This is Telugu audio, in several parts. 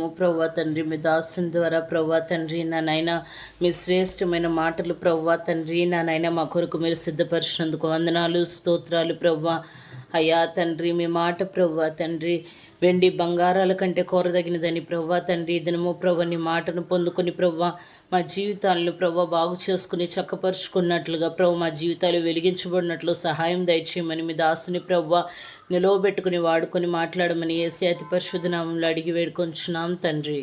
దినము ప్రవ్వా తండ్రి మీ దాసుని ద్వారా ప్రవ్వా తండ్రి నా మీ శ్రేష్టమైన మాటలు ప్రవ్వా తండ్రి నా మా కొరకు మీరు సిద్ధపరిచినందుకు వందనాలు స్తోత్రాలు ప్రవ్వా. అయ్యా తండ్రి మీ మాట ప్రవ్వా తండ్రి. వెండి బంగారాల కంటే కోరదగినదని ప్రవ్వా తండ్రి. దినము ప్రవ్వ నీ మాటను పొందుకొని ప్రవ్వా. మా జీవితాలను ప్రవ్వ బాగు చేసుకుని చక్కపరుచుకున్నట్లుగా ప్రభు మా జీవితాలు వెలిగించబడినట్లు సహాయం దయచేయమని మీ దాసుని ప్రవ్వ నిలవబెట్టుకుని వాడుకొని మాట్లాడమని ఏసీ అతి పరిశుద్ధ నామంలో అడిగి వేడుకొంచున్నాం తండ్రి.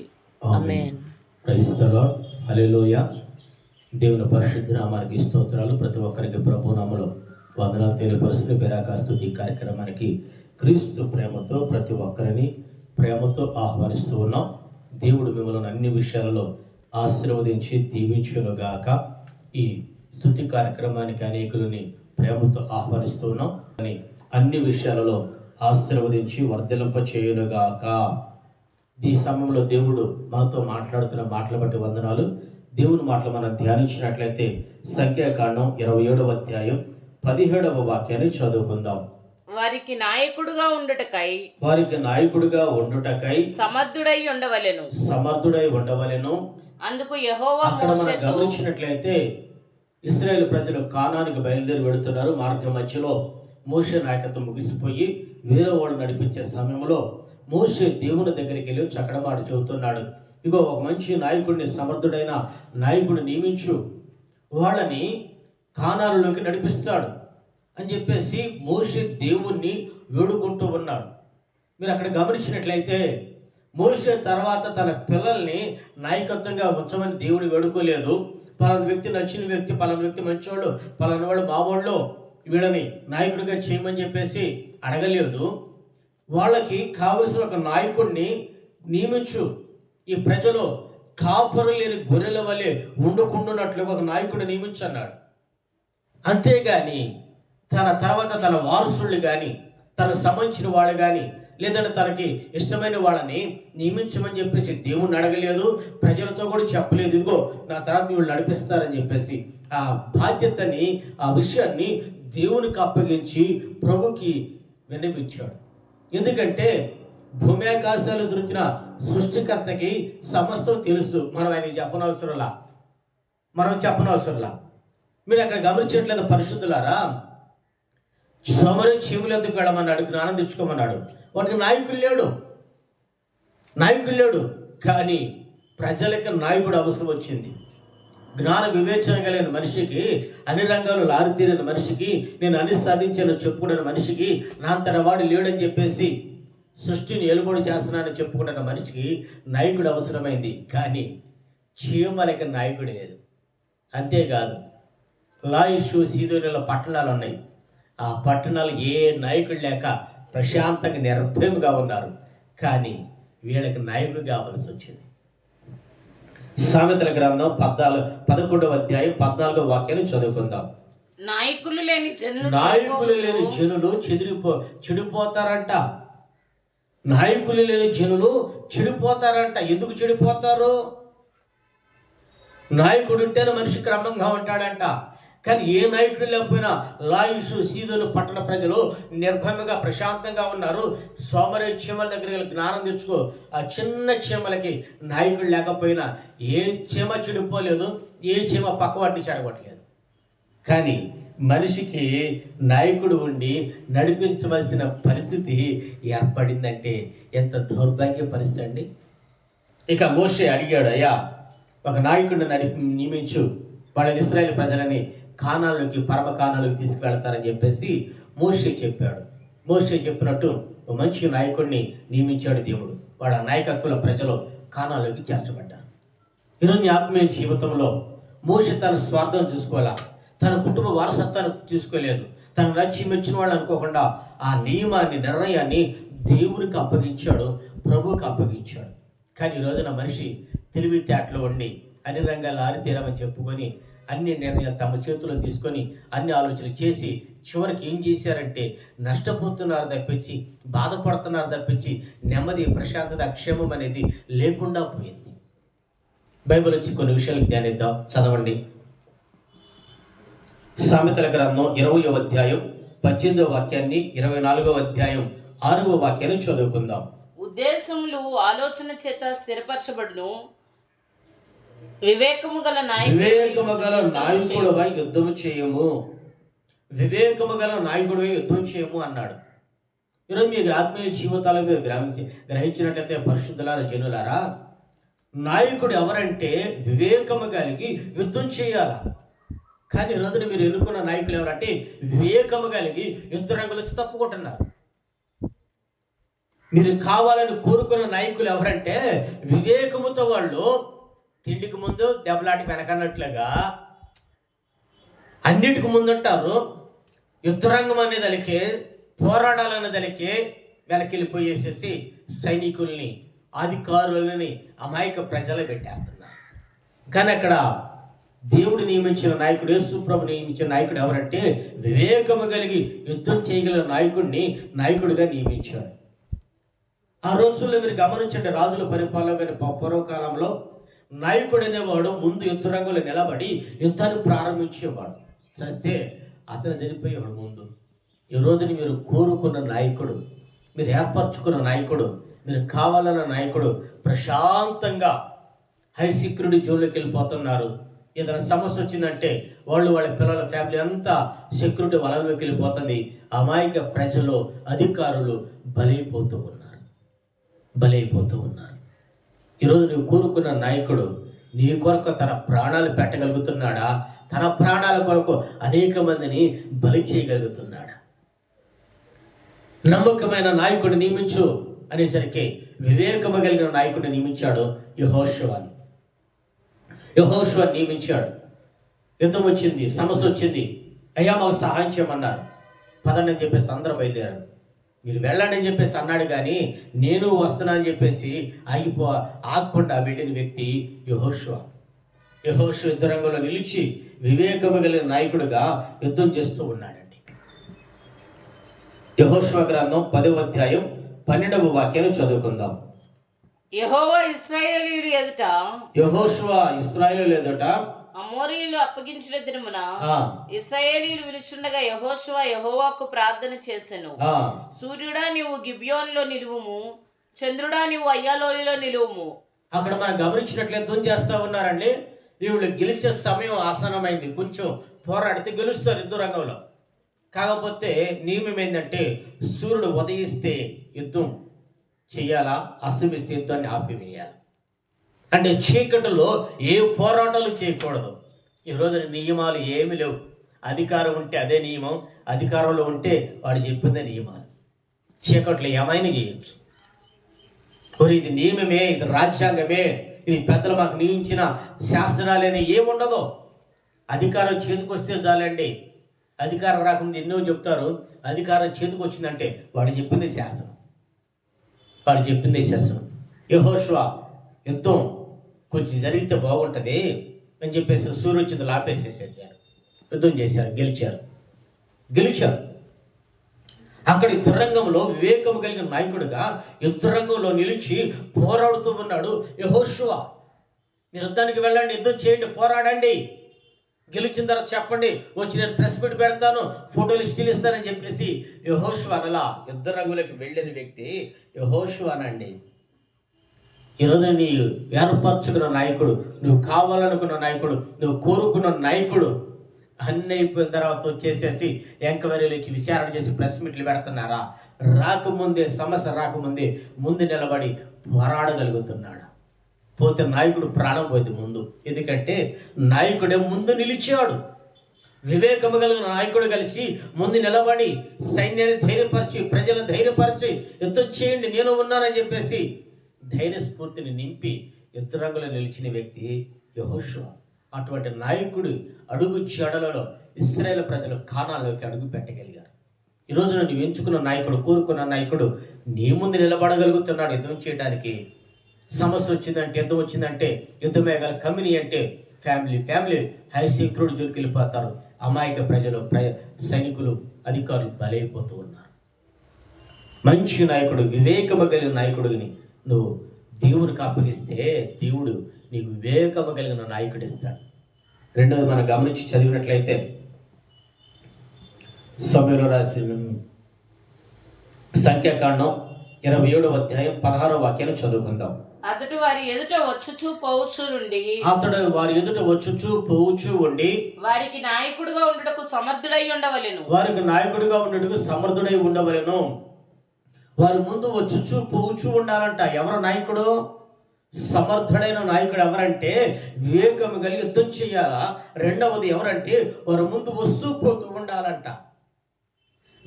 దేవుని పరిశుద్ధ నామానికి స్తోత్రాలు. ప్రతి ఒక్కరికి ప్రభు నామలో వందనాలు తెలియపరుస్తున్న బెరాకా స్తుతి కార్యక్రమానికి క్రీస్తు ప్రేమతో ప్రతి ఒక్కరిని ప్రేమతో ఆహ్వానిస్తూ ఉన్నాం. దేవుడు మిమ్మల్ని అన్ని విషయాలలో ఆశీర్వదించి దీవించునుగాక. ఈ స్తుతి కార్యక్రమానికి అనేకులని ప్రేమతో ఆహ్వానిస్తూ ఉన్నాం అని అన్ని విషయాలలో ఆశీర్వదించి వర్ధలింప చేయునుగాక ఈ సమయంలో దేవుడు మనతో మాట్లాడుతున్న మాటల బట్టి వందనాలు. దేవుని మాటలు మనం ధ్యానించినట్లయితే సంఖ్యాకాండం ఇరవై ఏడవ అధ్యాయం పదిహేడవ వాక్యాన్ని చదువుకుందాం. వారికి నాయకుడుగా ఉండుటకై వారికి నాయకుడిగా ఉండుటకై సమర్థుడై ఉండవలెను. సమర్థుడై ఉండవలెను. అందుకు యహోవా అక్కడ మనం గమనించినట్లయితే ఇస్రాయేల్ ప్రజలు కానానికి బయలుదేరి వెళుతున్నారు. మార్గం మధ్యలో మోషే నాయకత్వం ముగిసిపోయి వేరే వాళ్ళు నడిపించే సమయంలో మోషే దేవుని దగ్గరికి వెళ్ళి చక్కడమాట చెబుతున్నాడు. ఇగో ఒక మంచి నాయకుడిని సమర్థుడైన నాయకుడిని నియమించు. వాళ్ళని కానాలలోకి నడిపిస్తాడు అని చెప్పేసి మోషే దేవుణ్ణి వేడుకుంటూ ఉన్నాడు. మీరు అక్కడ గమనించినట్లయితే మోసే తర్వాత తన పిల్లల్ని నాయకత్వంగా ఉంచమని దేవుడు వేడుకోలేదు. పలానా వ్యక్తి నచ్చిన వ్యక్తి పలానా వ్యక్తి మంచివాడు పలానా వాడు మామూళ్ళు వీళ్ళని నాయకుడిగా చేయమని చెప్పేసి అడగలేదు. వాళ్ళకి కావలసిన ఒక నాయకుడిని నియమించు. ఈ ప్రజలు కాపురు లేని గొర్రెల వలె ఉండకుండున్నట్లుగా ఒక నాయకుడిని నియమించన్నాడు. అంతేగాని తన తర్వాత తన వారసుళ్ళు కానీ తన సంబంధించిన వాళ్ళు కానీ లేదంటే తనకి ఇష్టమైన వాళ్ళని నియమించమని చెప్పేసి దేవుణ్ణి అడగలేదు ప్రజలతో కూడా చెప్పలేదు. ఇదిగో నా తర్వాత వీళ్ళు నడిపిస్తారని చెప్పేసి ఆ బాధ్యతని ఆ విషయాన్ని దేవునికి అప్పగించి ప్రభుకి వినిపించాడు ఎందుకంటే భూమి ఆకాశాలు దొరికిన సృష్టికర్తకి సమస్తం తెలుసు. మనం ఆయన చెప్పనవసరంలా? మనం చెప్పనవసరంలా? మీరు అక్కడ గమనించట్లేదు పరిశుద్ధులారా సమర చీములు ఎందుకు వెళ్ళమన్నాడు జ్ఞానం తెచ్చుకోమన్నాడు. వాడికి నాయకుడు లేడు. నాయకుడు లేడు. కానీ ప్రజలకి నాయకుడు అవసరం వచ్చింది. జ్ఞాన వివేచన కలిగిన మనిషికి అన్ని రంగాలు లారితీరిన మనిషికి నేను అన్ని సాధించాను చెప్పుకున్న మనిషికి నా తరవాడు వాడు లేడని చెప్పేసి సృష్టిని ఏలుబడి చేస్తున్నానని చెప్పుకున్న మనిషికి నాయకుడు అవసరమైంది. కానీ చీమలకి నాయకుడు లేదు. అంతేకాదు లాయిషు సీదోనిల పట్టణాలు ఉన్నాయి. ఆ పట్టణాలు ఏ నాయకుడు లేక ప్రశాంతంగా నిర్భయంగా ఉన్నారు. కానీ వీళ్ళకి నాయకుడు కావాల్సి వచ్చింది. సామెతల గ్రంథం పద్నాలుగు పదకొండవ అధ్యాయం పద్నాలుగో వాక్యాన్ని చదువుకుందాం. నాయకులు లేని జనులు నాయకులు లేని జనులు చెదిరిపో చెడిపోతారంట. నాయకులు లేని జనులు చెడిపోతారంట. ఎందుకు చెడిపోతారు? నాయకుడు ఉంటేనే మనిషి క్రమంగా ఉంటాడంట. కానీ ఏ నాయకుడు లేకపోయినా లాయుషు సీదోను పట్టణ ప్రజలు నిర్భయంగా ప్రశాంతంగా ఉన్నారు. సోమరే చీమల దగ్గర వెళ్ళి జ్ఞానం తెచ్చుకో. ఆ చిన్న చీమలకి నాయకుడు లేకపోయినా ఏ చీమ చెడిపోలేదు ఏ చీమ పక్కవాటిని చెడగొట్టలేదు. కానీ మనిషికి నాయకుడు ఉండి నడిపించవలసిన పరిస్థితి ఏర్పడిందంటే ఎంత దౌర్భాగ్య పరిస్థితి అండి. ఇక మోషే అడిగాడు అయ్యా ఒక నాయకుడిని నడిపి నియమించు. వాళ్ళని ఇస్రాయేల్ ప్రజలని కానాలకి పరమ కానాలకి తీసుకెళ్తారని చెప్పేసి మోషే చెప్పాడు. మోషే చెప్పినట్టు మంచి నాయకుడిని నియమించాడు దేవుడు. వాళ్ళ నాయకత్వంలో ప్రజలు కానాలోకి చేర్చబడ్డారు. ఈరోజు ఆత్మీయ జీవితంలో మోష తన స్వార్థం చూసుకోవాలా? తన కుటుంబ వారసత్వాన్ని చూసుకోలేదు. తను నచ్చి మెచ్చిన వాళ్ళు అనుకోకుండా ఆ నియమాన్ని నిర్ణయాన్ని దేవుడికి అప్పగించాడు ప్రభువుకి అప్పగించాడు. కానీ ఈ రోజున మనిషి తెలివితేటలు ఉండి అన్ని రంగాలు ఆరితేరమని చెప్పుకొని అన్ని నిర్ణయాలు తమ చేతిలో తీసుకొని అన్ని ఆలోచనలు చేసి చివరికి ఏం చేశారంటే నష్టపోతున్నారు తప్పించి బాధపడుతున్నారు తప్పించి నెమ్మది ప్రశాంతత క్షేమం అనేది లేకుండా పోయింది. బైబిల్ వచ్చి కొన్ని విషయాలు ధ్యానిద్దాం. చదవండి. సామెతల గ్రంథం ఇరవయో అధ్యాయం పద్దెనిమిదవ వాక్యాన్ని ఇరవై నాలుగవ అధ్యాయం ఆరవ వాక్యాన్ని చదువుకుందాం. ఉద్దేశములు ఆలోచన చేత స్థిరపరచబడును. వివేకము గల నాయకుడు వివేకము గల నాయకుడువై యుద్ధము చేయము. వివేకము గల నాయకుడివై యుద్ధం చేయము అన్నాడు. ఈరోజు మీ ఆత్మీయ జీవితాల మీద గ్రహించి గ్రహించినట్లయితే పరిశుద్ధులారా జనులారా నాయకుడు ఎవరంటే వివేకము కలిగి యుద్ధం చేయాల? కానీ ఈ రోజున మీరు ఎన్నుకున్న నాయకులు ఎవరంటే వివేకము కలిగి యుద్ధ రంగులు వచ్చి తప్పుకుంటున్నారు. మీరు కావాలని కోరుకున్న నాయకులు ఎవరంటే వివేకముతో వాళ్ళు తిండికి ముందు దెబ్బలాటి వెనకన్నట్లుగా అన్నిటికి ముందుంటారు. యుద్ధరంగం అనే దానికి పోరాడాలనే దానికి వెనకెళ్ళిపోయేసేసి సైనికుల్ని అధికారులని అమాయక ప్రజలు పెట్టేస్తున్నారు. కానీ అక్కడ దేవుడు నియమించిన నాయకుడు యేసుప్రభు నియమించిన నాయకుడు ఎవరంటే వివేకము కలిగి యుద్ధం చేయగల నాయకుడిని నాయకుడిగా నియమించాడు. ఆ రోజుల్లో మీరు గమనించండి రాజుల పరిపాలన కానీ పూర్వకాలంలో నాయకుడు అనేవాడు ముందు యుద్ధ రంగంలో నిలబడి యుద్ధాన్ని ప్రారంభించేవాడు. చస్తే అతను చనిపోయేవాడు ముందు. ఈ రోజుని మీరు కోరుకున్న నాయకుడు మీరు ఏర్పరచుకున్న నాయకుడు మీరు కావాలన్న నాయకుడు ప్రశాంతంగా హై సెక్యూరిటీ జోన్లోకి వెళ్ళిపోతున్నారు. ఏదైనా సమస్య వచ్చిందంటే వాళ్ళు వాళ్ళ పిల్లల ఫ్యామిలీ అంతా సెక్యూరిటీ వలలోకి వెళ్ళిపోతుంది. అమాయక ప్రజలు అధికారులు బలైపోతూ ఉన్నారు. బలైపోతూ ఉన్నారు. ఈరోజు నువ్వు కోరుకున్న నాయకుడు నీ కొరకు తన ప్రాణాలు పెట్టగలుగుతున్నాడా? తన ప్రాణాల కొరకు అనేక మందిని బలి చేయగలుగుతున్నాడా? నమ్మకమైన నాయకుడు నియమించు అనేసరికి వివేకము కలిగిన నాయకుడిని నియమించాడు యహోశవాని యహోశవాన్ని నియమించాడు. యుద్ధం వచ్చింది సమస్య వచ్చింది. అయ్యా మాకు సహాయం చేయమన్నారు. పదండి అని చెప్పేసి అందరూ బయలుదేరాడు మీరు వెళ్ళండి అని చెప్పేసి అన్నాడు కానీ నేను వస్తున్నా అని చెప్పేసి ఆగిపో ఆగకుండా వెళ్ళిన వ్యక్తి యహోశివ యుద్ధ రంగంలో నిలిచి వివేకము కలిగిన నాయకుడిగా యుద్ధం చేస్తూ ఉన్నాడండి. యహోశివ గ్రంథం పదవ అధ్యాయం పన్నెండవ వాక్యాన్ని చదువుకుందాం. యెహోవా ఇశ్రాయేలీయులు ఎదుట యహోశివ ఇస్రాయేల్ ఎదుట అమోరీయులు అప్పగించిన దినమున ఆ, ఇశ్రాయేలీయులు విలుచుండగా యెహోషువ యెహోవాకు ప్రార్థన చేసెను. ఆ, సూర్యుడా నీవు గిబ్యోన్లో నిలువుము చంద్రుడా నీవు అయ్యాలోయలో నిలువుము. అక్కడ మనం గమనించినట్లే యుద్ధం చేస్తా ఉన్నారండి. వీళ్ళు గెలిచే సమయం ఆసనమైంది కొంచెం పోరాడితే గెలుస్తారు యుద్ధ రంగంలో. కాకపోతే నియమం ఏంటంటే సూర్యుడు ఉదయిస్తే యుద్ధం చేయాలా అస్తమిస్తే యుద్ధాన్ని ఆపివేయాలి? అంటే చీకటిలో ఏ పోరాటాలు చేయకూడదు. ఈ రోజున నియమాలు ఏమి లేవు. అధికారం ఉంటే అదే నియమం అధికారంలో ఉంటే వాడు చెప్పిందే నియమాలు. చీకట్లో ఏమైనా చేయొచ్చు. మరి ఇది నియమమే ఇది రాజ్యాంగమే ఇది పెద్దలు మాకు నియమించిన శాస్త్రాలని ఏముండదు. అధికారం చేతికొస్తే చాలండి. అధికారం రాకుండా ఎన్నో చెప్తారు. అధికారం చేతికి వచ్చిందంటే వాడు చెప్పింది శాస్త్రం. వాడు చెప్పింది శాస్త్రం. యహోష్వా యుద్ధం కొంచెం జరిగితే బాగుంటుంది అని చెప్పేసి సూర్యచంద్రులు ఆపేసేసేసారు. యుద్ధం చేశారు గెలిచారు. గెలిచారు. అక్కడ యుద్ధరంగంలో వివేకం కలిగిన నాయకుడిగా యుద్ధరంగంలో నిలిచి పోరాడుతూ ఉన్నాడు యహోశువ మీరు యుద్ధానికి వెళ్ళండి యుద్ధం చేయండి పోరాడండి. గెలిచిన తర్వాత చెప్పండి వచ్చి నేను ప్రెస్ మీట్ పెడతాను ఫోటోలు స్టిల్ ఇస్తానని చెప్పేసి యహోశువ అనలా యుద్ధ రంగులోకి వెళ్ళిన వ్యక్తి యహోశువ అనండి. ఈరోజు నీ ఏర్పరచుకున్న నాయకుడు నువ్వు కావాలనుకున్న నాయకుడు నువ్వు కోరుకున్న నాయకుడు అన్నీ అయిపోయిన తర్వాత వచ్చేసేసి ఎంక్వైరీలు ఇచ్చి విచారణ చేసి ప్రెస్ మీట్లు పెడుతున్నారా? రాకముందే సమస్య రాకముందే ముందు నిలబడి పోరాడగలుగుతున్నాడు? పోతే నాయకుడు ప్రాణం పోయింది ముందు. ఎందుకంటే నాయకుడే ముందు నిలిచాడు. వివేకము కలిగిన నాయకుడు కలిసి ముందు నిలబడి సైన్యాన్ని ధైర్యపరిచి ప్రజలను ధైర్యపరిచి యుద్ధం చేయండి నేను ఉన్నానని చెప్పేసి ధైర్య స్ఫూర్తిని నింపి యుద్ధ రంగులో నిలిచిన వ్యక్తి యహోషువ. అటువంటి నాయకుడు అడుగు చెడలలో ఇస్రాయేల్ ప్రజలు కానాల్లోకి అడుగు పెట్టగలిగారు. ఈరోజు నువ్వు ఎంచుకున్న నాయకుడు కోరుకున్న నాయకుడు నీ ముందు నిలబడగలుగుతున్నాడు. యుద్ధం చేయడానికి సమస్య వచ్చిందంటే యుద్ధం వచ్చిందంటే యుద్ధమే గల కమిని అంటే ఫ్యామిలీ ఫ్యామిలీ హై సెక్యూరిటీ జోలికి వెళ్ళిపోతారు. అమాయక ప్రజలు ప్ర సైనికులు అధికారులు బలైపోతూ ఉన్నారు. మంచి నాయకుడు వివేకము కలిగిన నాయకుడిని నువ్వు దేవునికి అప్పగిస్తే దేవుడు నీకు వివేకము కలిగిన నాయకుడు ఇస్తాడు. రెండవది మనం గమనించి చదివినట్లయితే సమయంలో రాసిన సంఖ్యాకాండం ఇరవై ఏడవ అధ్యాయం పదహారవ వాక్యాన్ని చదువుకుందాం. అతడు వారి ఎదుట వచ్చుచు పోవచ్చు నుండి అతడు వారి ఎదుట వచ్చుచు పోవచ్చు ఉండి వారికి నాయకుడుగా ఉండుటకు సమర్థుడై ఉండవలెను. వారికి నాయకుడిగా ఉండేందుకు సమర్థుడై ఉండవలెను. వారి ముందు వచ్చుచు పోచూ ఉండాలంట. ఎవరు నాయకుడు? సమర్థుడైన నాయకుడు ఎవరంటే వివేకం కలిగి యుద్ధం చేయాలా? రెండవది ఎవరంటే వారి ముందు వస్తూ పోతూ ఉండాలంట.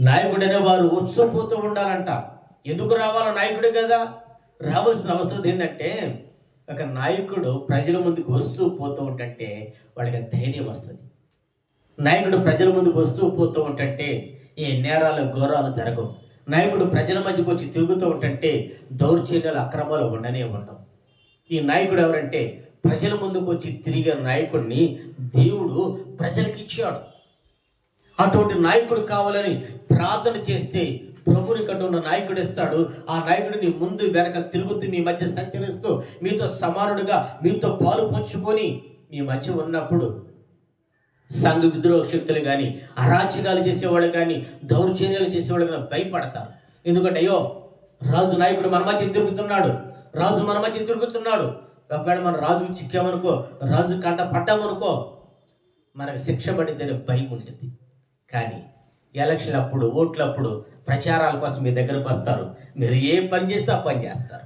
నాయకుడనే వారు వస్తూ పోతూ ఉండాలంట. ఎందుకు రావాలో నాయకుడే కదా? రావాల్సిన అవసరం ఏంటంటే ఒక నాయకుడు ప్రజల ముందుకు వస్తూ పోతూ ఉంటే వాళ్ళకి ధైర్యం వస్తుంది. నాయకుడు ప్రజల ముందుకు వస్తూ పోతూ ఉంటే ఈ నేరాలు ఘోరాలు జరగవు. నాయకుడు ప్రజల మధ్యకు వచ్చి తిరుగుతూ ఉంటుంటే దౌర్జన్యాలు అక్రమాలు ఉండనే ఉండవు. ఈ నాయకుడు ఎవరంటే ప్రజల ముందుకు వచ్చి తిరిగే నాయకుడిని దేవుడు ప్రజలకు ఇచ్చాడు. అటువంటి నాయకుడు కావాలని ప్రార్థన చేస్తే ప్రభుని కట్టున్న నాయకుడు ఇస్తాడు. ఆ నాయకుడిని ముందు వెనక తిరుగుతూ మీ మధ్య సంచరిస్తూ మీతో సమానుడుగా మీతో పాలు పంచుకొని మీ మధ్య ఉన్నప్పుడు సంఘ విద్రోహ శక్తులు కానీ అరాచకాలు చేసేవాళ్ళు కానీ దౌర్జన్యాలు చేసేవాళ్ళు కానీ భయపడతారు. ఎందుకంటే అయ్యో రాజు నాయకుడు మన మధ్య తిరుగుతున్నాడు. రాజు మన మధ్య తిరుగుతున్నాడు. ఒకవేళ మన రాజుకు చిక్కామనుకో రాజు కంట పట్టామనుకో మనకు శిక్ష పడిద్దని భయం ఉంటుంది. కానీ ఎలక్షన్ అప్పుడు ఓట్లప్పుడు ప్రచారాల కోసం మీ దగ్గరకు వస్తారు. మీరు ఏ పని చేస్తే ఆ పని చేస్తారు.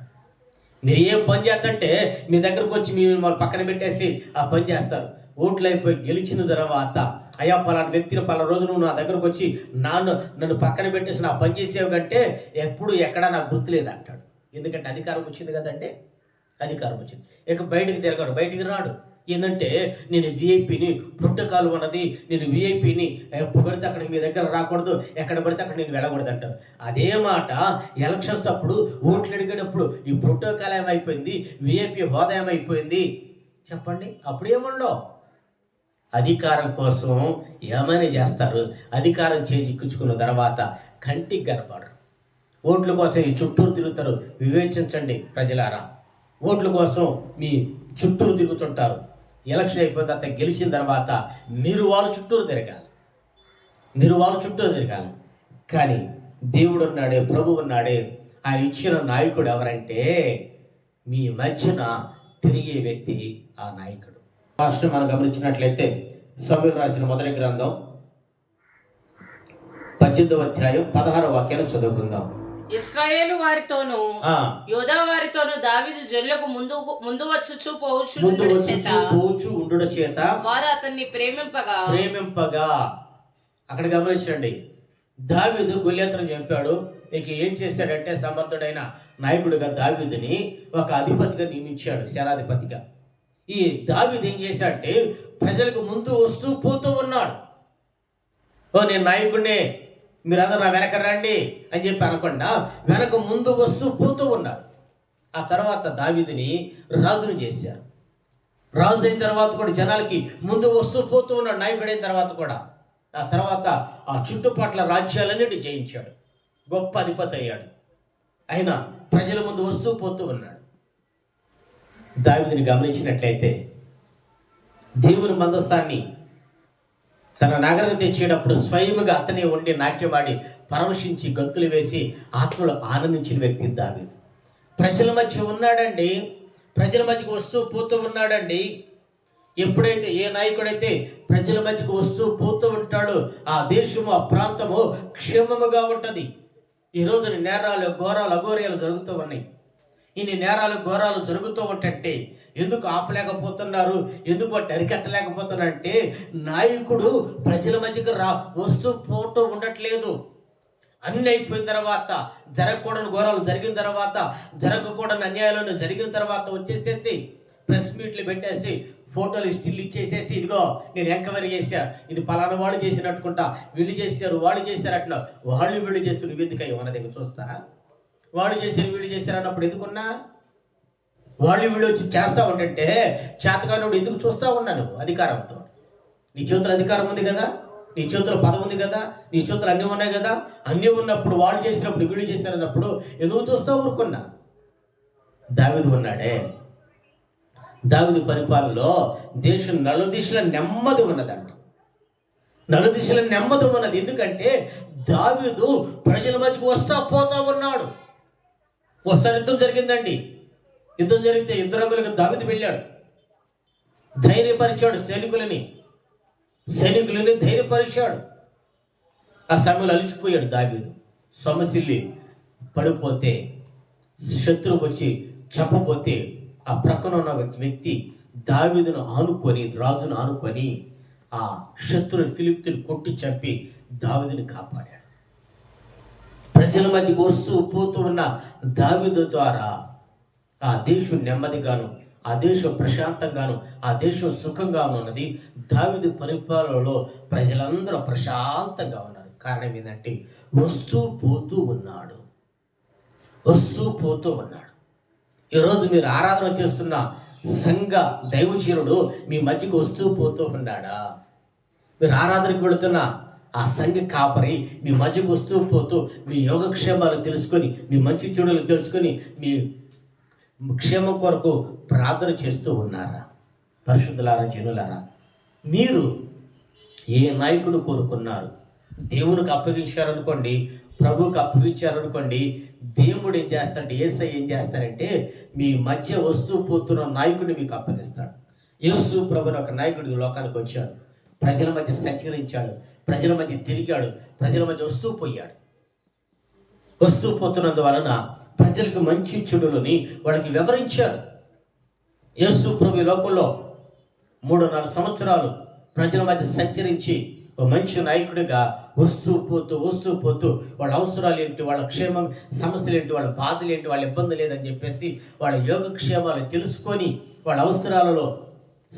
మీరు ఏ పని చేస్తంటే మీ దగ్గరకు వచ్చి మీ మన పక్కన పెట్టేసి ఆ పని చేస్తారు. ఓట్లైపోయి గెలిచిన తర్వాత అయ్యా పలానా వ్యక్తిని పలానా రోజు నువ్వు నా దగ్గరకు వచ్చి నాన్ను నన్ను పక్కన పెట్టేసి నా పని చేసేవి కంటే ఎప్పుడు ఎక్కడా నాకు గుర్తులేదు అంటాడు ఎందుకంటే అధికారం వచ్చింది కదంటే అధికారం వచ్చింది. ఇక బయటికి తిరగడు. బయటికి రాడు. ఏంటంటే నేను విఐపిని ప్రోటోకాల్ ఉన్నది నేను విఐపిని ఎప్పుడు పడితే అక్కడ మీ దగ్గర రాకూడదు ఎక్కడ పడితే అక్కడ నేను వెళ్ళకూడదు అంటారు. అదే మాట ఎలక్షన్స్ అప్పుడు ఓట్లు అడిగేటప్పుడు ఈ ప్రోటోకాల్ ఏమైపోయింది? విఐపి హోదా ఏమైపోయింది? చెప్పండి. అప్పుడు ఏముండవు. అధికారం కోసం ఏమైనా చేస్తారు. అధికారం చేజిక్కించుకున్న తర్వాత కంటికి కనపడరు. ఓట్ల కోసం ఈ చుట్టూరు తిరుగుతారు. వివేచించండి ప్రజలారా. ఓట్ల కోసం మీ చుట్టూరు తిరుగుతుంటారు. ఎలక్షన్ అయిపోయిన తర్వాత గెలిచిన తర్వాత మీరు వాళ్ళ చుట్టూరు తిరగాలి. మీరు వాళ్ళ చుట్టూరు తిరగాలి. కానీ దేవుడు ఉన్నాడే ప్రభు ఉన్నాడే ఆయన ఇచ్చిన నాయకుడు ఎవరంటే మీ మధ్యన తిరిగే వ్యక్తి ఆ నాయకుడు. ఫస్ట్ మనం గమనించినట్లయితే సమీర్ రాసిన మొదటి గ్రంథం పద్దెనిమిదవ అధ్యాయం పదహారవ వాక్యాన్ని చదువుకుందాం. ఇస్రాయేలు వారితోను యోధా వారితోను దావీదు జల్లకు ముందు ముందు వచ్చుచు పోవచ్చు ముందు చేత. పోచు ఉండుట చేత వారు అతన్ని ప్రేమింపగా. ప్రేమింపగా. అక్కడ గమనించండి. దావీదు గొల్లేతను చంపాడు. ఇక ఏం చేశాడంటే సమర్థుడైన నాయకుడిగా దావీదుని ఒక అధిపతిగా నియమించాడు సేనాధిపతిగా. ఈ దావిది ఏం చేశాడంటే ప్రజలకు ముందు వస్తూ పోతూ ఉన్నాడు. ఓ నేను నాయకుడినే మీరందరూ నా వెనక రండి అని చెప్పి అనకుండా వెనక ముందు వస్తూ పోతూ ఉన్నాడు. ఆ తర్వాత దావిదిని రాజును చేశారు. రాజు అయిన తర్వాత కూడా జనాలకి ముందు వస్తూ పోతూ ఉన్నాడు నాయకుడైన తర్వాత కూడా. ఆ తర్వాత ఆ చుట్టుపట్ల రాజ్యాలన్నిటి జయించాడు. గొప్ప అధిపతి అయ్యాడు. అయినా ప్రజల ముందు వస్తూ పోతూ ఉన్నాడు. దావిదిని గమనించినట్లయితే దేవుని మందస్సాన్ని తన నగరకు తెచ్చేటప్పుడు స్వయముగా అతనే ఉండి నాట్యమాడి పరవశించి గంతులు వేసి ఆత్మలో ఆనందించిన వ్యక్తి దావీదు. ప్రజల మధ్య ఉన్నాడండి. ప్రజల మధ్యకు వస్తూ పోతూ ఉన్నాడండి. ఎప్పుడైతే ఏ నాయకుడైతే ప్రజల మధ్యకు వస్తూ పోతూ ఉంటాడో ఆ దేశము ఆ ప్రాంతము క్షేమముగా ఉంటుంది. ఈ రోజున నేరాలు ఘోరాలు అఘోర్యాలు జరుగుతూ ఉన్నాయి. ఇన్ని నేరాలు ఘోరాలు జరుగుతూ ఉంటే ఎందుకు ఆపలేకపోతున్నారు? ఎందుకు వాటిని అరికట్టలేకపోతున్నారంటే నాయకుడు ప్రజల మధ్యకి రా వస్తూ పోతూ ఉండట్లేదు. అన్ని అయిపోయిన తర్వాత జరగకూడని ఘోరాలు జరిగిన తర్వాత జరగకూడని అన్యాయాలను జరిగిన తర్వాత వచ్చేసేసి ప్రెస్ మీట్లు పెట్టేసి ఫోటోలు స్టిల్ ఇచ్చేసేసి ఇదిగో నేను ఎంక్వైరీ చేశా ఇది పలానా వాళ్ళు చేసినట్టుకుంటా వీళ్ళు చేశారు వాళ్ళు చేశారు అట్లా వాళ్ళు వీళ్ళు చేస్తూ నువ్వు మన దగ్గర చూస్తా? వాళ్ళు చేశారు వీళ్ళు చేశారు అన్నప్పుడు ఎందుకున్నా? వాళ్ళు వీళ్ళు వచ్చి చేస్తా ఉంటుంటే చేతగానుడు ఎందుకు చూస్తూ ఉన్నాను అధికారంతో. నీ చేతులు అధికారం ఉంది కదా? నీ చేతుల పదం ఉంది కదా? నీ చేతులు అన్నీ ఉన్నాయి కదా? అన్నీ ఉన్నప్పుడు వాళ్ళు చేసినప్పుడు వీళ్ళు చేసినప్పుడు ఎందుకు చూస్తా ఊరుకున్నా? దావిది ఉన్నాడే. దావిది పరిపాలనలో దేశం నలుదిశల నెమ్మది ఉన్నదంట. నలుదిశల నెమ్మది ఉన్నది. ఎందుకంటే దావిదు ప్రజల మధ్యకు వస్తా పోతా ఉన్నాడు. ఒకసారి యుద్ధం జరిగిందండి. యుద్ధం జరిగితే యుద్ధరంగులకు దావిది వెళ్ళాడు. ధైర్యపరిచాడు సైనికులని. సైనికులని ధైర్యపరిచాడు. ఆ సమయంలో అలిసిపోయాడు దావీదు. సొమసిల్లి పడిపోతే శత్రువు వచ్చి చెప్పపోతే ఆ ప్రక్కన ఉన్న వ్యక్తి దావీదును ఆనుకొని రాజును ఆనుకొని ఆ శత్రుని ఫిలిప్తుని కొట్టి చంపి దావీదుని కాపాడాడు. ప్రజల మధ్యకు వస్తూ పోతూ ఉన్న దావిదు ద్వారా ఆ దేశం నెమ్మదిగాను ఆ దేశం ప్రశాంతంగాను ఆ దేశం సుఖంగాను ఉన్నది. దావిదు పరిపాలనలో ప్రజలందరూ ప్రశాంతంగా ఉన్నారు. కారణం ఏంటంటే వస్తూ పోతూ ఉన్నాడు. వస్తూ పోతూ ఉన్నాడు. ఈరోజు మీరు ఆరాధన చేస్తున్న సంఘ దైవచీరుడు మీ మధ్యకు వస్తూ పోతూ ఉన్నాడా? మీరు ఆరాధనకు వెళుతున్న ఆ సంఘ కాపరి మీ మధ్యకు వస్తూ పోతూ మీ యోగక్షేమాలు తెలుసుకొని మీ మంచి చెడులు తెలుసుకొని మీ క్షేమం కొరకు ప్రార్థన చేస్తూ ఉన్నారా? పరిశుద్ధులారా జనులారా మీరు ఏ నాయకుడు కోరుకున్నారు? దేవునికి అప్పగించారనుకోండి ప్రభువుకి అప్పగించారనుకోండి దేవుడు ఏం చేస్తాడంటే ఏసై ఏం చేస్తాడంటే మీ మధ్య వస్తూ పోతున్న నాయకుడిని మీకు అప్పగిస్తాడు. యేసు ప్రభుని ఒక నాయకుడికి లోకానికి వచ్చాడు. ప్రజల మధ్య సంచరించాడు. ప్రజల మధ్య తిరిగాడు. ప్రజల మధ్య వస్తూ పోయాడు. వస్తూ పోతున్నందువలన ప్రజలకు మంచి చెడులని వాళ్ళకి వివరించాడు యేసు ప్రభు ఈ లోకంలో మూడున్నర సంవత్సరాలు ప్రజల మధ్య సంచరించి ఒక మంచి నాయకుడిగా వస్తూ పోతూ వస్తూ పోతూ వాళ్ళ అవసరాలు ఏంటి వాళ్ళ క్షేమం సమస్యలు ఏంటి వాళ్ళ బాధలు ఏంటి వాళ్ళ ఇబ్బంది లేదని చెప్పేసి వాళ్ళ యోగక్షేమాలు తెలుసుకొని వాళ్ళ అవసరాలలో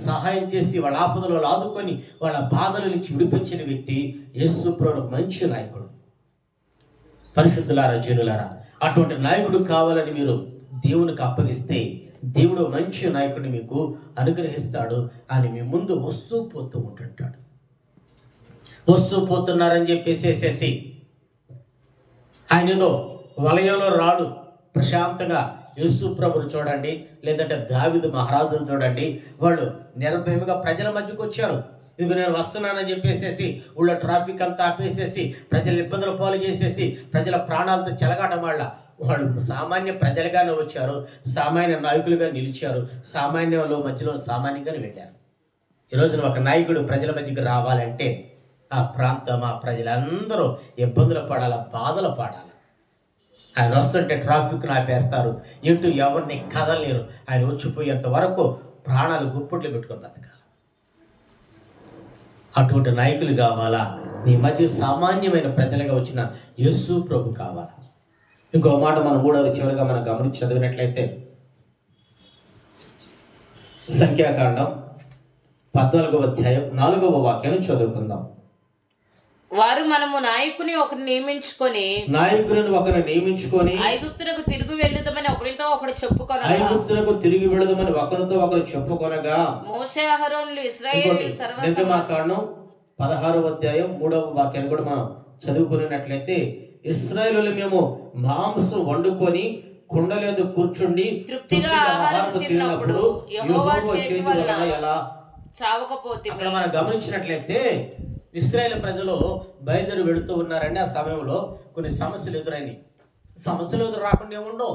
సహాయం చేసి వాళ్ళ ఆపదలో ఆదుకొని వాళ్ళ బాధల నుంచి విడిపించిన వ్యక్తి యేసు ప్రభు మంచి నాయకుడు. పరిశుద్ధులారా జనులారా అటువంటి నాయకుడు కావాలని మీరు దేవునికి అప్పగిస్తే దేవుడు మంచి నాయకుడిని మీకు అనుగ్రహిస్తాడు అని మీ ముందు వస్తూ పోతూ ఉంటుంటాడు. వస్తూ పోతున్నారని చెప్పేసేసేసి ఆయన ఏదో వలయంలో రాడు ప్రశాంతంగా యేసు ప్రభుని చూడండి లేదంటే దావిదు మహారాజును చూడండి వాళ్ళు నిర్భయముగా ప్రజల మధ్యకు వచ్చారు. ఇదిగో నేను వస్తున్నానని చెప్పేసేసి ఊళ్ళో ట్రాఫిక్ అంతా ఆపేసేసి ప్రజల ఇబ్బందులు పాలు చేసేసి ప్రజల ప్రాణాలతో చెలగాటం వాళ్ళ. వాళ్ళు సామాన్య ప్రజలుగానే వచ్చారు సామాన్య నాయకులుగా నిలిచారు సామాన్యుల మధ్యలో సామాన్యంగానే వెళ్ళారు. ఈ రోజున ఒక నాయకుడు ప్రజల మధ్యకి రావాలంటే ఆ ప్రాంతం ఆ ప్రజలందరూ ఇబ్బందులు పడాల బాధలు పడాలి? ఆయన వస్తుంటే ట్రాఫిక్ను ఆపేస్తారు. ఎటు ఎవరిని కదలలేరు. ఆయన వచ్చిపోయేంత వరకు ప్రాణాలు గుప్పట్లు పెట్టుకొని బతకాలి. అటువంటి నాయకులు కావాలా? నీ మధ్య సామాన్యమైన ప్రజలుగా వచ్చిన యేసు ప్రభు కావాలా? ఇంకో మాట మనం మూడవ చివరిగా మనం గమనించి చదివినట్లయితే సంఖ్యాకాండం పద్నాలుగవ అధ్యాయం నాలుగవ వాక్యాన్ని చదువుకుందాం. వారు మనము నాయకుని ఒకరిని నియమించుకొని నాయకులను ఒకరిని నియమించుకొని ఐగుప్తులకు తిరిగి వెళ్ళుదామని ఒకరితో ఒకడు చెప్పుకొనగా ఐగుప్తులకు తిరిగి వెళదమని ఒకరితో ఒకరు చెప్పుకొనగా మోసే అహరోన్లు ఇస్రాయేల్ ఇంకోటి సర్వ నిర్గమాకాండం పదహారవ అధ్యాయం మూడవ వాక్యాన్ని కూడా మనం చదువుకున్నట్లయితే ఇస్రాయేలు మేము మాంసం వండుకొని కుండలేదు కూర్చుండి తృప్తిగా ఆహారం తిన్నప్పుడు యెహోవా చేతి వలన ఎలా? చావకపోతే మనం గమనించినట్లయితే ఇస్రాయేల్ ప్రజలు బయలుదేరి వెళుతూ ఉన్నారండి. ఆ సమయంలో కొన్ని సమస్యలు ఎదురైనాయి. సమస్యలు ఎదురు రాకుండా ఉండవు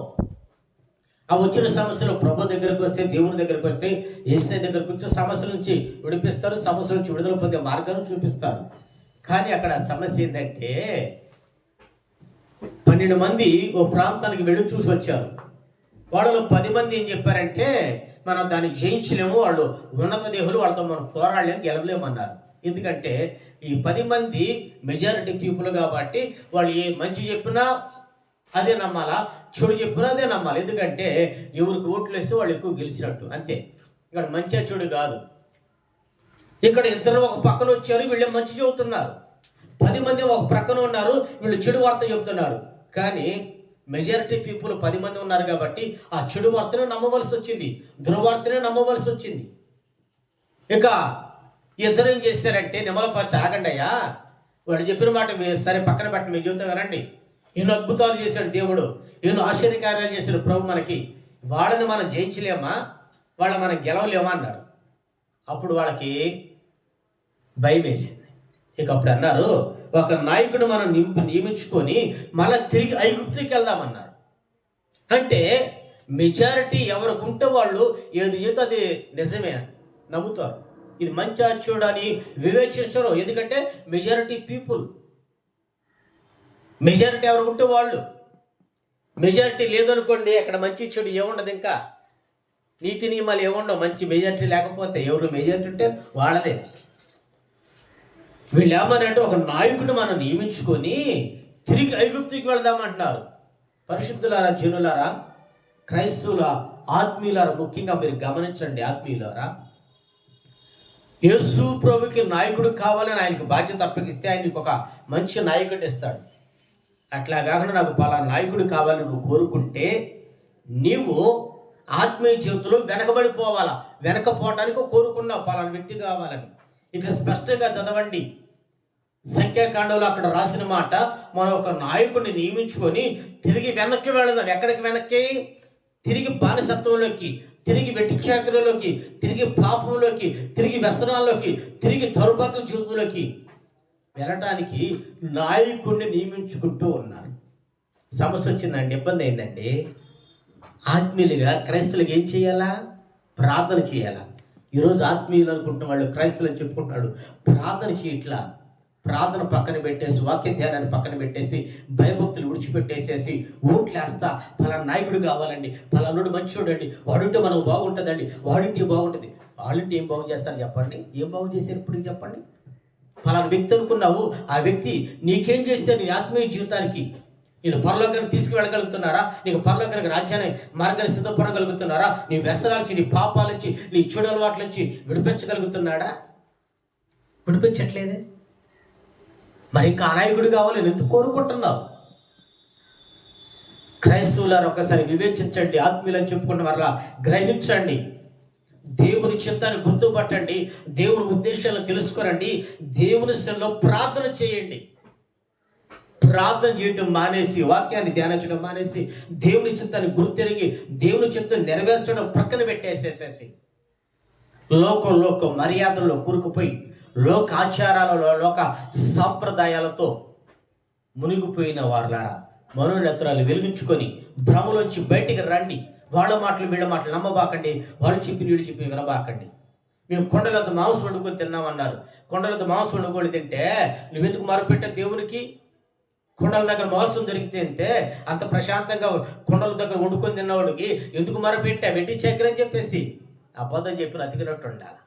ఆ వచ్చిన సమస్యలు ప్రభు దగ్గరకు వస్తే దేవుని దగ్గరకు వస్తే ఏసై దగ్గరకు వచ్చి సమస్యల నుంచి విడిపిస్తారు సమస్యల నుంచి విడుదల పొందే మార్గాన్ని చూపిస్తారు. కానీ అక్కడ సమస్య ఏంటంటే పన్నెండు మంది ఓ ప్రాంతానికి వెళ్ళి చూసి వచ్చారు. వాళ్ళలో పది మంది ఏం చెప్పారంటే మనం దాన్ని జయించలేము వాళ్ళు ఉన్నత దేహులు వాళ్ళతో మనం పోరాడలేము గెలవలేము అన్నారు. ఎందుకంటే ఈ పది మంది మెజారిటీ పీపుల్ కాబట్టి వాళ్ళు ఏ మంచి చెప్పినా అదే నమ్మాలా చెడు చెప్పినా అదే నమ్మాలి. ఎందుకంటే ఎవరికి ఓట్లు వేస్తే వాళ్ళు ఎక్కువ గెలిచినట్టు అంతే. ఇక్కడ మంచి చెడు కాదు. ఇక్కడ ఇద్దరు ఒక పక్కన వచ్చారు వీళ్ళు మంచి చెబుతున్నారు పది మంది ఒక ప్రక్కన ఉన్నారు వీళ్ళు చెడు వార్త చెబుతున్నారు కానీ మెజారిటీ పీపుల్ పది మంది ఉన్నారు కాబట్టి ఆ చెడు వార్తనే నమ్మవలసి వచ్చింది దుర్వార్తనే నమ్మవలసి వచ్చింది. ఇక ఇద్దరు ఏం చేశారంటే నిమ్మలపరిచి ఆగండి అయ్యా. వాడు చెప్పిన మాట మీరు సరే పక్కన పెట్టండి మీ జీవితం కనండి ఎన్నో అద్భుతాలు చేశాడు దేవుడు. ఎన్నో ఆశ్చర్యకార్యాలు చేశాడు ప్రభు మనకి. వాళ్ళని మనం జయించలేమా? వాళ్ళని మనం గెలవలేమా అన్నారు. అప్పుడు వాళ్ళకి భయం వేసింది. ఇక అప్పుడు అన్నారు ఒక నాయకుడు మనం నింపి నియమించుకొని మళ్ళీ తిరిగి ఐగుప్తికి వెళ్దామన్నారు. అంటే మెజారిటీ ఎవరికి ఉంటే వాళ్ళు ఏది చేస్తే అది నిజమే నమ్ముతారు. ఇది మంచి చెడు అని వివేచించరు. ఎందుకంటే మెజారిటీ పీపుల్ మెజారిటీ ఎవరు ఉంటే వాళ్ళు. మెజారిటీ లేదనుకోండి అక్కడ మంచి చెడు ఏముండదు ఇంకా. నీతి నియమాలు ఏముండవు. మంచి మెజారిటీ లేకపోతే ఎవరు మెజారిటీ ఉంటే వాళ్ళదే. వీళ్ళు ఏమన్నారంటే ఒక నాయకుడిని మనం నియమించుకొని తిరిగి ఐగుప్తికి వెళదామంటున్నారు. పరిశుద్ధులారా జనులారా క్రైస్తవుల ఆత్మీయులారా ముఖ్యంగా మీరు గమనించండి ఆత్మీయులారా. యేసు ప్రభుకి నాయకుడు కావాలని ఆయనకు బాధ్యత అప్పగిస్తే ఆయనకు ఒక మంచి నాయకుడు ఇస్తాడు. అట్లా కాకుండా నాకు పలానా నాయకుడు కావాలని నువ్వు కోరుకుంటే నీవు ఆత్మీయ జీవితంలో వెనకబడిపోవాలా. వెనకపోవటానికి కోరుకున్నావు. పలానా వ్యక్తి కావాలని. ఇక్కడ స్పష్టంగా చదవండి. సంఖ్యాకాండంలో అక్కడ రాసిన మాట మనం ఒక నాయకుడిని నియమించుకొని తిరిగి వెనక్కి వెళదాం ఎక్కడికి వెనక్కి? తిరిగి బానిసత్వంలోకి. తిరిగి వెట్టిచాకరిలోకి తిరిగి పాపంలోకి తిరిగి వ్యసనాల్లోకి తిరిగి దౌర్భాగ్య జీవితంలోకి వెళ్ళటానికి నాయకుడిని నియమించుకుంటూ ఉన్నారు. సమస్య వచ్చిందండి ఇబ్బంది అయిందండి. ఆత్మీయులుగా క్రైస్తవులకు ఏం చేయాలా? ప్రార్థన చేయాలా? ఈరోజు ఆత్మీయులు అనుకుంటున్న వాళ్ళు క్రైస్తులు అని చెప్పుకుంటున్నాడు ప్రార్థన చేయట్లా? ప్రార్థన పక్కన పెట్టేసి వాక్య ధ్యానాన్ని పక్కన పెట్టేసి భయభక్తులు విడిచిపెట్టేసేసి ఓట్లేస్తా. ఫలా నాయకుడు కావాలండి ఫలానుడు మంచి చూడండి వాడుంటే మనం బాగుంటుందండి వాడింటే బాగుంటుంది. వాళ్ళంటే ఏం బాగు చేస్తారు చెప్పండి? ఏం బాగు చేశారు ఇప్పుడు చెప్పండి? పలానా వ్యక్తి అనుకున్నావు ఆ వ్యక్తి నీకేం చేస్తే నీ ఆత్మీయ జీవితానికి? నేను పరలోకానికి తీసుకువెళ్ళగలుగుతున్నారా? నీకు పరలోకానికి రాజ్యాన్ని మార్గాన్ని సిద్ధపడగలుగుతున్నారా నీ వ్యసనాల నీ పాపాల నుంచి నీ చెడు అలవాట్ల నుంచి విడిపించగలుగుతున్నాడా? విడిపించట్లేదే. మరి ఇంకా అనాయకుడు కావాలని ఎందుకు కోరుకుంటున్నావు? క్రైస్తవులారు ఒకసారి వివేచించండి ఆత్మీయులని చెప్పుకున్న వల్ల గ్రహించండి. దేవుని చిత్తాన్ని గుర్తుపట్టండి దేవుని ఉద్దేశాలను తెలుసుకోరండి దేవుని స్థితిలో ప్రార్థన చేయండి. ప్రార్థన చేయటం మానేసి వాక్యాన్ని ధ్యానించడం మానేసి దేవుని చిత్తాన్ని గుర్తిరిగి దేవుని చిత్తం నెరవేర్చడం ప్రక్కన పెట్టేసేసేసి. లోకం లోకం మర్యాదల్లో కూరుకుపోయి లోక ఆచారాలలో లోక సాంప్రదాయాలతో మునిగిపోయిన వారులారా మనోనేత్రాలు వెలిగించుకొని భ్రమలోంచి బయటికి రండి. వాళ్ళ మాటలు వీళ్ళ మాటలు నమ్మబాకండి. వాళ్ళు చెప్పి వీళ్ళు చెప్పి వినబాకండి. మేము కొండలతో మాంసం వండుకొని తిన్నామన్నారు. కొండలతో మాంసం వండుకొని తింటే నువ్వెందుకు మొరపెట్టే దేవునికి? కొండల దగ్గర మాంసం దొరికితే అంతే అంత ప్రశాంతంగా కొండల దగ్గర వండుకొని తిన్నవాడికి ఎందుకు మరపెట్టా వెట్టి చక్రం చెప్పేసి చెప్పేసి. అబద్ధం చెప్పిన అతికినట్టు ఉండాలి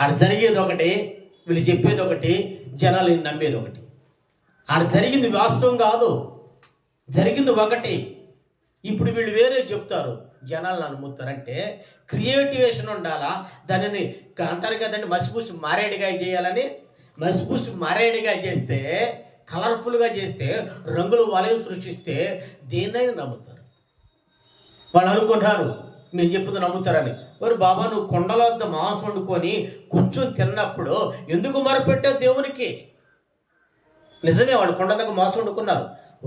ఆడ జరిగేది ఒకటి వీళ్ళు చెప్పేది ఒకటి జనాలు నమ్మేది ఒకటి ఆడ జరిగింది వాస్తవం కాదు. జరిగింది ఒకటి. ఇప్పుడు వీళ్ళు వేరే చెప్తారు. జనాలు నమ్ముతారంటే క్రియేటివేషన్ ఉండాలా? దానిని అంటారు కదండి మసిపూసి మారేడుగా చేయాలని. మసిపూసి మారేడుగా చేస్తే కలర్ఫుల్గా చేస్తే రంగులు వలయం సృష్టిస్తే దేన్నైనా నమ్ముతారు. వాళ్ళు అనుకుంటారు నేను చెప్పుది నమ్ముతారని. మరి బాబా నువ్వు కొండల వద్ద మాంసం వండుకొని కూర్చొని తిన్నప్పుడు ఎందుకు మరపెట్టావు దేవునికి? నిజమే వాళ్ళు కొండ దగ్గర మాంసం వండుకున్నారు.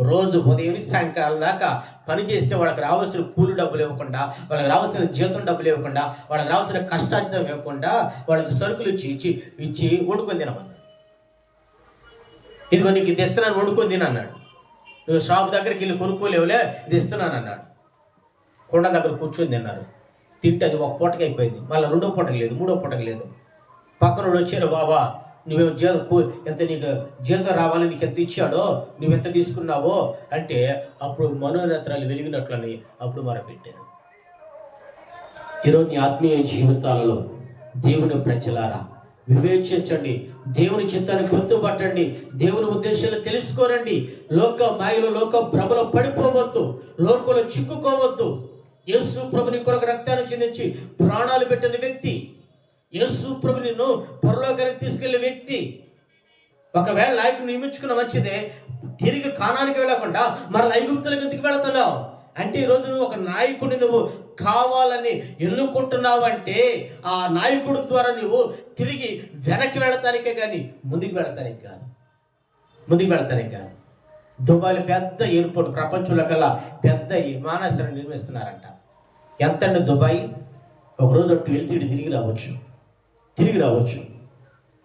రోజు ఉదయం నుంచి సాయంకాలం దాకా పని చేస్తే వాళ్ళకి రావాల్సిన కూలి డబ్బులు ఇవ్వకుండా వాళ్ళకి రావాల్సిన జీతం డబ్బులు ఇవ్వకుండా వాళ్ళకి రావాల్సిన కష్టార్జితం ఇవ్వకుండా వాళ్ళకి సరుకులు ఇచ్చి ఇచ్చి ఇచ్చి వండుకొని తినమన్నాడు. ఇదిగో నీకు ఇది ఇస్తున్నాను వండుకొని తిన అన్నాడు. నువ్వు షాప్ దగ్గరికి వెళ్ళి కొనుక్కోలేవులే ఇది ఇస్తున్నాను అన్నాడు. కొండ దగ్గర కూర్చొని తిన్నారు. తింటే అది ఒక పూటకి అయిపోయింది. మళ్ళీ రెండో పూటకి లేదు మూడో పూటకి లేదు. పక్కన వచ్చారు బాబా నువ్వే జీతం కూ- ఎంత నీకు జీతం రావాలి నీకు ఎంత ఇచ్చాడో నువ్వెంత తీసుకున్నావో అంటే అప్పుడు మనోనేత్రాలు వెలిగినట్లని అప్పుడు మరపెట్టారు. ఈరోజు నీ ఆత్మీయ జీవితాలలో దేవుని ప్రజలారా వివేచించండి. దేవుని చిత్తాన్ని గుర్తుపట్టండి. దేవుని ఉద్దేశాలు తెలుసుకోరండి లోక మాయలు లోక భ్రమలో పడిపోవద్దు. లోకంలో చిక్కుకోవద్దు. యేసు ప్రభుని కొరకు రక్తాన్ని చెందించి ప్రాణాలు పెట్టిన వ్యక్తి యేసు ప్రభు నిన్ను పరలోకానికి తీసుకెళ్ళే వ్యక్తి. ఒకవేళ లైఫ్ నియమించుకున్న మంచిదే తిరిగి కానానికి వెళ్ళకుండా మరల ఐగుప్తులకు ఎందుకు వెళుతున్నావు. అంటే ఈరోజు నువ్వు ఒక నాయకుడిని నువ్వు కావాలని ఎన్నుకుంటున్నావు అంటే ఆ నాయకుడు ద్వారా నువ్వు తిరిగి వెనక్కి వెళతానికే కానీ ముందుకు వెళతానికి కాదు. ముందుకు వెళతానికి కాదు. దుబాయ్లో పెద్ద ఎయిర్పోర్ట్ ప్రపంచంలో కల్లా పెద్ద విమానాశ్రయం నిర్మిస్తున్నారంట. ఎంతండి దుబాయ్? ఒక రోజు అటు వెళ్తే ఇటు తిరిగి రావచ్చు. తిరిగి రావచ్చు.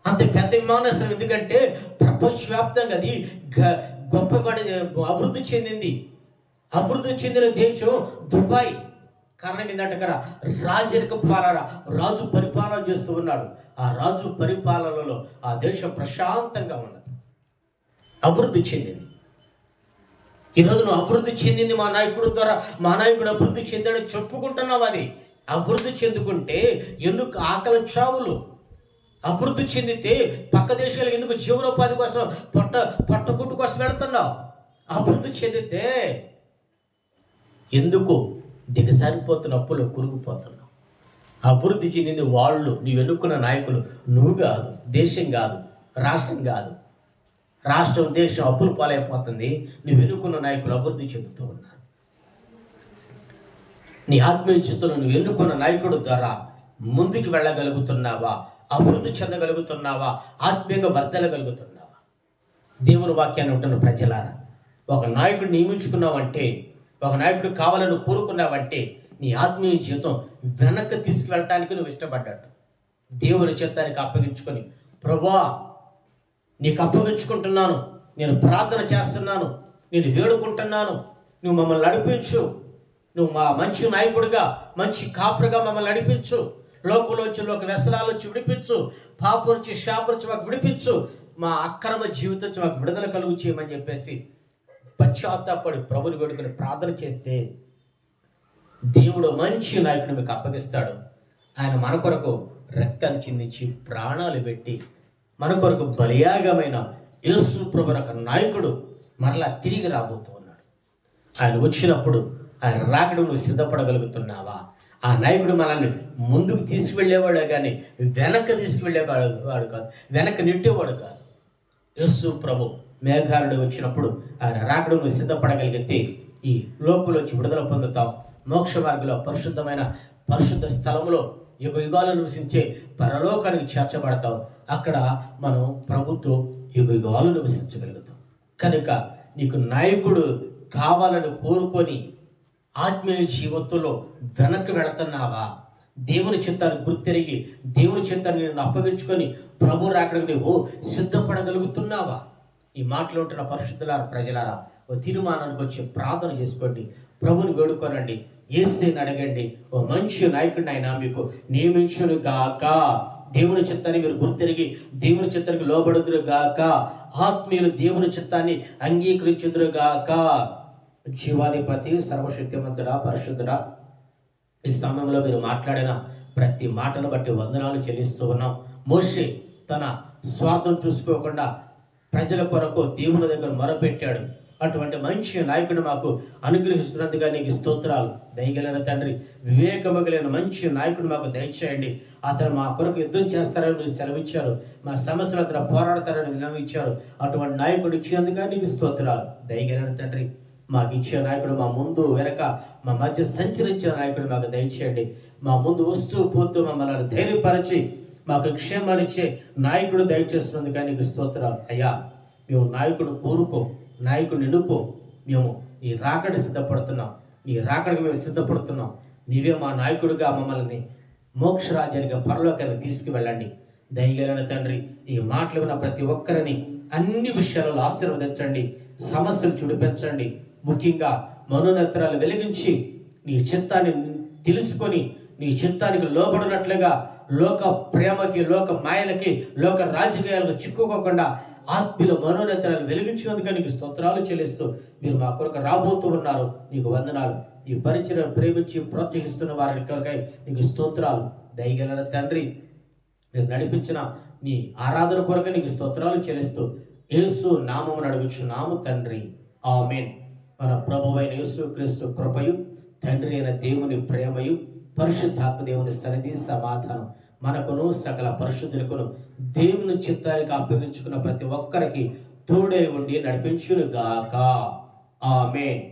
అంత పెద్ద విమానాశ్రయం ఎందుకంటే ప్రపంచవ్యాప్తంగా అది గ- అభివృద్ధి చెందింది. అభివృద్ధి చెందిన దేశం దుబాయ్. కారణం ఏంటంటే అక్కడ రాజరిక పాలన రాజు పరిపాలన చేస్తూ ఉన్నాడు. ఆ రాజు పరిపాలనలో ఆ దేశం ప్రశాంతంగా ఉన్నది. అభివృద్ధి చెందింది. ఈరోజు నువ్వు అభివృద్ధి చెందింది మా నాయకుడు ద్వారా మా నాయకుడు అభివృద్ధి చెందాడని చెప్పుకుంటున్నావు అది. అభివృద్ధి చెందుకుంటే ఎందుకు ఆకలి చావులు? అభివృద్ధి చెందితే పక్క దేశాలు ఎందుకు జీవనోపాధి కోసం పొట్ట పొట్టకుట్టు కోసం వెళ్తున్నావు? అభివృద్ధి చెందితే ఎందుకు దిగసారిపోతున్న అప్పులు కురుగుపోతున్నావు? అభివృద్ధి చెందింది వాళ్ళు నీవు ఎన్నుకున్న నాయకులు నువ్వు కాదు దేశం కాదు రాష్ట్రం కాదు. రాష్ట్రం దేశం అప్పులు పాలైపోతుంది. నువ్వు ఎన్నుకున్న నాయకులు అభివృద్ధి చెందుతూ ఉన్నారు. నీ ఆత్మీయ చిత్తులు నువ్వు ఎన్నుకున్న నాయకుడు ద్వారా ముందుకు వెళ్ళగలుగుతున్నావా? అభివృద్ధి చెందగలుగుతున్నావా? ఆత్మీయంగా వర్ధలగలుగుతున్నావా దేవుని వాక్యాన్ని ఉంటున్న ప్రజలారా ఒక నాయకుడు నియమించుకున్నావంటే ఒక నాయకుడు కావాలని కోరుకున్నావంటే నీ ఆత్మీయ జీవితం వెనక్కి తీసుకువెళ్ళటానికి నువ్వు ఇష్టపడ్డాడు దేవుని చిత్తానికి అప్పగించుకొని ప్రభా నీకు అప్పగించుకుంటున్నాను. నేను ప్రార్థన చేస్తున్నాను. నేను వేడుకుంటున్నాను. నువ్వు మమ్మల్ని నడిపించు. నువ్వు మా మంచి నాయకుడిగా మంచి కాపురుగా మమ్మల్ని నడిపించు. లోకంలోంచి లోక వ్యసనాలోంచి విడిపించు. పాప నుంచి షాపు నుంచి మాకు విడిపించు. మా అక్రమ జీవితం నుంచి మాకు విడుదల కలుగు చేయమని చెప్పేసి పశ్చాత్తాపడి ప్రభుని వేడుకుని ప్రార్థన చేస్తే దేవుడు మంచి నాయకుడు మీకు అప్పగిస్తాడు. ఆయన మన కొరకు రక్తాన్ని చిందించి ప్రాణాలు పెట్టి మన కొరకు బలియాగమైన యేసు ప్రభు ఒక నాయకుడు మరలా తిరిగి రాబోతూ ఉన్నాడు ఆయన వచ్చినప్పుడు ఆయన రాకడు నువ్వు సిద్ధపడగలుగుతున్నావా? ఆ నాయకుడు మనల్ని ముందుకు తీసుకువెళ్ళేవాడే కానీ వెనక్కి తీసుకువెళ్ళేవాడు వాడు కాదు. వెనక్కి నెట్టేవాడు కాదు. యేసు ప్రభు మేఘారుడు వచ్చినప్పుడు ఆయన రాకడు నువ్వు సిద్ధపడగలిగితే ఈ లోకులోంచి విడుదల పొందుతాం మోక్ష మార్గంలో పరిశుద్ధమైన పరిశుద్ధ స్థలంలో యుగ యుగాలు నివసించే పరలోకానికి చేర్చబడతాం. అక్కడ మనం ప్రభుత్వం యుగ యుగాలు నివసించగలుగుతాం. కనుక నీకు నాయకుడు కావాలని కోరుకొని ఆత్మీయ జీవితంలో వెనక్కి వెళుతున్నావా? దేవుని చిత్తాన్ని గుర్తిరిగి దేవుని చిత్తాన్ని నేను అప్పగించుకొని ప్రభు రాకడికి నువ్వు సిద్ధపడగలుగుతున్నావా? ఈ మాటలు ఉంటున్న పరిశుద్ధులారా ప్రజలారా ఓ తీర్మానానికి వచ్చి ప్రార్థన చేసుకోండి. ప్రభుని వేడుకోనండి. ఏసేని అడగండి ఓ మంచి నాయకుడిని ఆయన మీకు నియమించును గాక. దేవుని చిత్తాన్ని మీరు గుర్తెరిగి దేవుని చిత్తానికి లోబడుదురు గాక. ఆత్మీయులు దేవుని చిత్తాన్ని అంగీకరించుదురు గాక. జీవాధిపతి సర్వశక్తివంతుడా పరిశుద్ధుడా ఈ సమయంలో మీరు మాట్లాడిన ప్రతి మాటను బట్టి వందనాలు చెల్లిస్తూ ఉన్నాం. మోషే తన స్వార్థం చూసుకోకుండా ప్రజల కొరకు దేవుని దగ్గర మొరపెట్టాడు. అటువంటి మంచి నాయకుడు మాకు అనుగ్రహిస్తున్నందుగా నీకు స్తోత్రాలు. దయగలిగిన తండ్రి వివేకము కలిగిన మంచి నాయకుడు మాకు దయచేయండి. అతను మా కొరకు యుద్ధం చేస్తారని మీరు సెలవిచ్చారు. మా సమస్యలు అతను పోరాడతారని వినవిచ్చారు అటువంటి నాయకుడు ఇచ్చినందుగా నీకు స్తోత్రాలు. దయగలిగిన తండ్రి మాకు ఇచ్చే నాయకుడు మా ముందు వెనక మా మధ్య సంచరించే నాయకుడు మాకు దయచేయండి. మా ముందు వస్తూ పోతూ మమ్మల్ని ధైర్యపరిచి మాకు క్షేమాన్నిచ్చే నాయకుడు దయచేస్తున్నందుకు నీకు స్తోత్రాలు. అయ్యా మేము నాయకుడు కోరుకో నాయకుడు నిలుపు. మేము నీ రాకడ సిద్ధపడుతున్నాం. నీ రాకడికి మేము సిద్ధపడుతున్నాం. నీవే మా నాయకుడిగా మమ్మల్ని మోక్షరాజ్యానికి పరలోకానికి తీసుకువెళ్ళండి. దయగలన తండ్రి ఈ మాటలు విన్న ప్రతి ఒక్కరిని అన్ని విషయాలలో ఆశీర్వదించండి. సమస్యలు చూడిపించండి. ముఖ్యంగా మనోనేత్రాలు వెలిగించి నీ చిత్తాన్ని తెలుసుకొని నీ చిత్తానికి లోబడినట్లుగా లోక ప్రేమకి లోక మాయలకి లోక రాజకీయాలకు చిక్కుకోకుండా ఆత్మీయుల మనోనేత్రాలు వెలిగించినందుకు నీకు స్తోత్రాలు చెల్లిస్తూ మీరు మా కొరకు రాబోతూ ఉన్నారు. నీకు వందనాలు. ఈ పరిచయం ప్రేమించి ప్రోత్సహిస్తున్న వారిని కొరకై నీకు స్తోత్రాలు. దయగలన తండ్రి మీరు నడిపించిన నీ ఆరాధన కొరకు నీకు స్తోత్రాలు చెల్లిస్తూ యేసు నడిపించు అడుగుచున్నాము తండ్రి. ఆమెన్. మన ప్రభువైన యేసు క్రీస్తు కృపయు తండ్రి అయిన దేవుని ప్రేమయు పరిశుద్ధాత్మ దేవుని సన్నిధి సమాధానం. మనకును సకల పరిశుద్ధులకును దేవుని చిత్తానికి అప్పగించుకున్న ప్రతి ఒక్కరికి తోడే ఉండి నడిపించునుగాక. ఆమెన్.